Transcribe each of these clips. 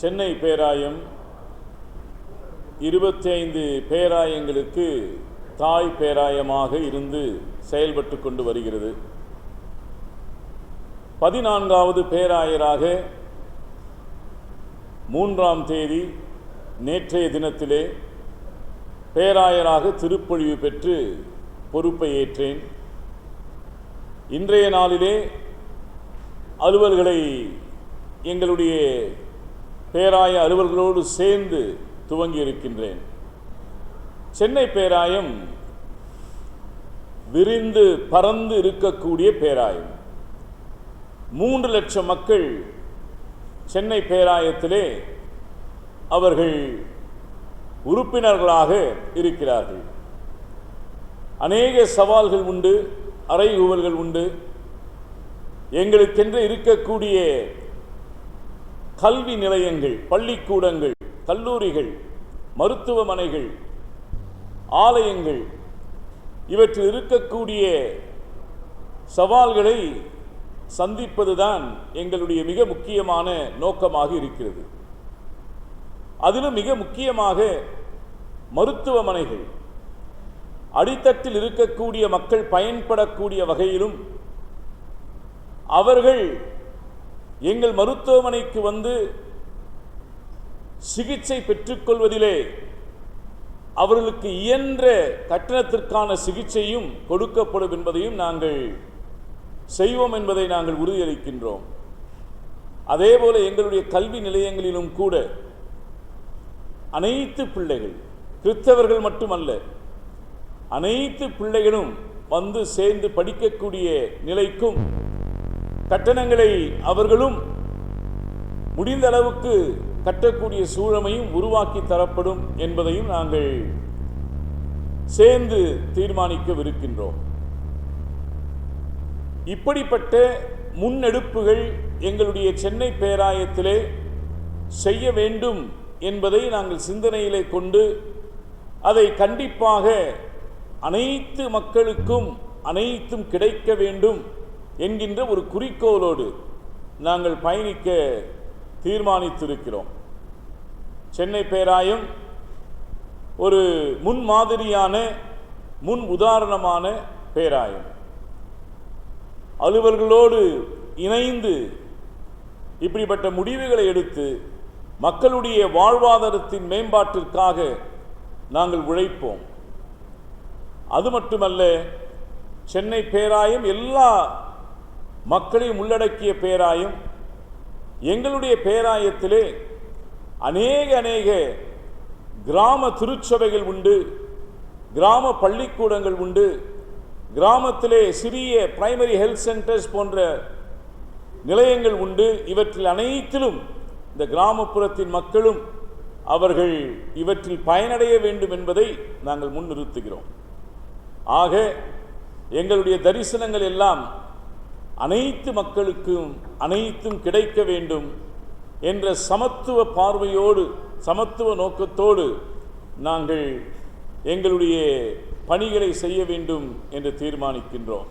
சென்னை பேராயம் இருபத்தி ஐந்து பேராயங்களுக்கு தாய் பேராயமாக இருந்து செயல்பட்டு கொண்டு வருகிறது. பதினான்காவது பேராயராக மூன்றாம் தேதி நேற்றைய தினத்திலே பேராயராக திருப்பொழிவு பெற்று பொறுப்பை ஏற்றேன். இன்றைய நாளிலே அலுவல்களை எங்களுடைய பேராய அலுவல்களோடு சேர்ந்து துவங்கி இருக்கின்றேன் சென்னை பேராயம் விரிந்து பறந்து இருக்கக்கூடிய பேராயம். மூன்று லட்சம் மக்கள் சென்னை பேராயத்திலே அவர்கள் உறுப்பினர்களாக இருக்கிறார்கள். அநேக சவால்கள் உண்டு அறைகூவல்கள் உண்டு. எங்களுக்கென்று இருக்கக்கூடிய கல்வி நிலையங்கள் பள்ளிக்கூடங்கள் கல்லூரிகள் மருத்துவமனைகள் ஆலயங்கள் இவற்றில் இருக்கக்கூடிய சவால்களை சந்திப்பதுதான் எங்களுடைய மிக முக்கியமான நோக்கமாக இருக்கிறது. அதிலும் மிக முக்கியமாக மருத்துவமனைகள். அடித்தட்டில் இருக்கக்கூடிய மக்கள் பயன்படக்கூடிய வகையிலும் அவர்கள் எங்கள் மருத்துவமனைக்கு வந்து சிகிச்சை பெற்றுக்கொள்வதிலே அவர்களுக்கு இயன்ற கட்டணத்திற்கான சிகிச்சையும் கொடுக்கப்படும் என்பதையும் நாங்கள் செய்வோம் என்பதை நாங்கள் உறுதியளிக்கின்றோம். அதேபோல எங்களுடைய கல்வி நிலையங்களிலும் கூட அனைத்து பிள்ளைகள் கிறிஸ்தவர்கள் மட்டுமல்ல அனைத்து பிள்ளைகளும் வந்து சேர்ந்து படிக்கக்கூடிய நிலைக்கும் கட்டணங்களை அவர்களும் முடிந்த அளவுக்கு கட்டக்கூடிய சூழமையும் உருவாக்கி தரப்படும் என்பதையும் நாங்கள் சேர்ந்து தீர்மானிக்கவிருக்கின்றோம். இப்படிப்பட்ட முன்னெடுப்புகள் எங்களுடைய சென்னை பேராயத்திலே செய்ய வேண்டும் என்பதை நாங்கள் சிந்தனையிலே கொண்டு அதை கண்டிப்பாக அனைத்து மக்களுக்கும் அனைத்தும் கிடைக்க வேண்டும் என்கின்ற ஒரு குறிக்கோளோடு நாங்கள் பயணிக்க தீர்மானித்திருக்கிறோம். சென்னை பேராயம் ஒரு முன்மாதிரியான முன் உதாரணமான பேராயம். அலுவல்களோடு இணைந்து இப்படிப்பட்ட முடிவுகளை எடுத்து மக்களுடைய வாழ்வாதாரத்தின் மேம்பாட்டிற்காக நாங்கள் உழைப்போம். அது மட்டுமல்ல சென்னை பேராயம் எல்லா மக்களையும் உள்ளடக்கிய பேராயம். எங்களுடைய பேராயத்திலே அநேக அநேக கிராம திருச்சபைகள் உண்டு கிராம பள்ளிக்கூடங்கள் உண்டு கிராமத்திலே சிறிய பிரைமரி ஹெல்த் சென்டர்ஸ் போன்ற நிலையங்கள் உண்டு. இவற்றில் அனைத்திலும் இந்த கிராமப்புறத்தின் மக்களும் அவர்கள் இவற்றில் பயனடைய வேண்டும் என்பதை நாங்கள் முன்னிறுத்துகிறோம். ஆக எங்களுடைய தரிசனங்கள் எல்லாம் அனைத்து மக்களுக்கும் அனைத்தும் கிடைக்க வேண்டும் என்ற சமத்துவ பார்வையோடு சமத்துவ நோக்கத்தோடு நாங்கள் எங்களுடைய பணிகளை செய்ய வேண்டும் என்று தீர்மானிக்கின்றோம்.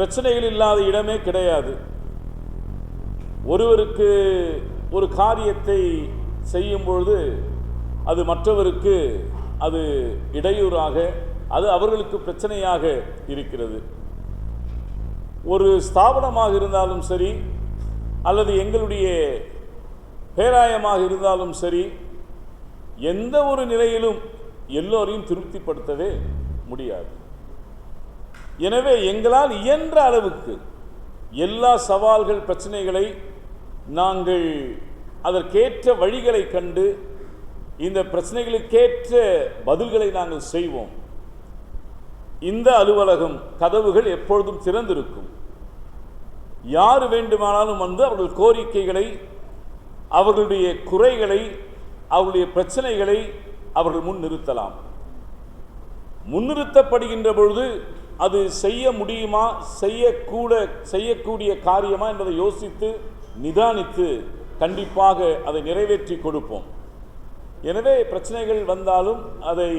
பிரச்சனைகள் இல்லாத இடமே கிடையாது. ஒருவருக்கு ஒரு காரியத்தை செய்யும் பொழுது அது மற்றவருக்கு அது இடையூறாக அது அவர்களுக்கு பிரச்சனையாக இருக்கிறது. ஒரு ஸ்தாபனமாக இருந்தாலும் சரி அல்லது எங்களுடைய பேராயமாக இருந்தாலும் சரி எந்த ஒரு நிலையிலும் எல்லோரையும் திருப்திப்படுத்தவே முடியாது. எனவே எங்களால் இயன்ற அளவுக்கு எல்லா சவால்கள் பிரச்சனைகளை நாங்கள் அதற்கேற்ற வழிகளை கண்டு இந்த பிரச்சனைகளுக்கேற்ற பதில்களை நாங்கள் செய்வோம். இந்த அலுவலகம் கதவுகள் எப்பொழுதும் திறந்திருக்கும். யார் வேண்டுமானாலும் வந்து அவர்கள் கோரிக்கைகளை அவர்களுடைய குறைகளை அவர்களுடைய பிரச்சனைகளை அவர்கள் முன் நிறுத்தலாம். முன்னிறுத்தப்படுகின்ற பொழுது அது செய்ய முடியுமா? செய்யக்கூட செய்யக்கூடிய காரியமா என்பதை யோசித்து நிதானித்து கண்டிப்பாக அதை நிறைவேற்றி கொடுப்போம். எனவே பிரச்சனைகள் வந்தாலும் அதை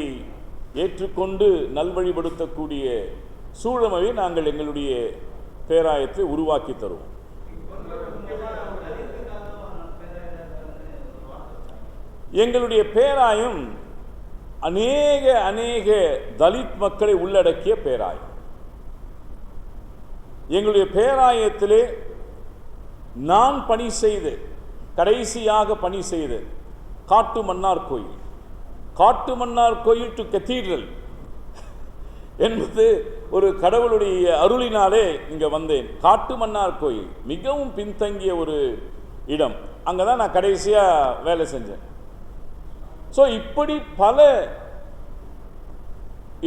ஏற்றுக்கொண்டு நல்வழிபடுத்தக்கூடிய சூழமையை நாங்கள் எங்களுடைய பேராயத்தை உருவாக்கி தருவோம். எங்களுடைய பேராயம் அநேக அநேக தலித் மக்களை உள்ளடக்கிய பேராயம் எங்களுடைய பேராயத்திலே நான் பணி செய்து கடைசியாக பணி செய்து காட்டு மன்னார் கோயில் காட்டு மன்னார் கோயில் டு கத்தீட்ரல் என்பது ஒரு கடவுளுடைய அருளினாலே இங்கே வந்தேன். காட்டு மன்னார் கோயில் மிகவும் பின்தங்கிய ஒரு இடம். அங்கே தான் நான் கடைசியாக வேலை செஞ்சேன். ஸோ இப்படி பல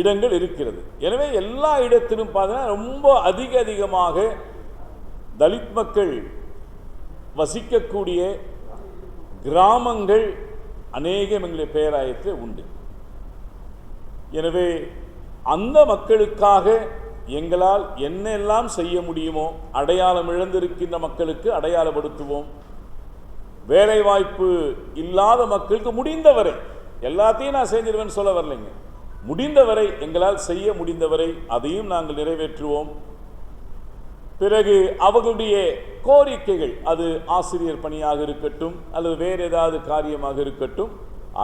இடங்கள் இருக்கிறது. எனவே எல்லா இடத்திலும் பார்த்தீங்கன்னா ரொம்ப அதிக அதிகமாக தலித் மக்கள் வசிக்கக்கூடிய கிராமங்கள் அநேகம் எங்களுடைய பேராயத்தில் உண்டு. எனவே அந்த மக்களுக்காக எங்களால் என்னெல்லாம் செய்ய முடியுமோ அடையாளம் இழந்திருக்கின்ற மக்களுக்கு அடையாளப்படுத்துவோம். வேலைவாய்ப்பு இல்லாத மக்களுக்கு முடிந்தவரை எல்லாத்தையும் நான் செஞ்சிருவேன்னு சொல்ல வரலைங்க. முடிந்தவரை எங்களால் செய்ய முடிந்தவரை அதையும் நாங்கள் நிறைவேற்றுவோம். பிறகு அவர்களுடைய கோரிக்கைகள் அது ஆசிரியர் பணியாக இருக்கட்டும் அல்லது வேறு ஏதாவது காரியமாக இருக்கட்டும்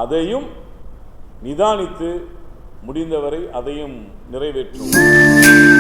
அதையும் நிதானித்து முடிந்தவரை அதையும் நிறைவேற்றுவோம்.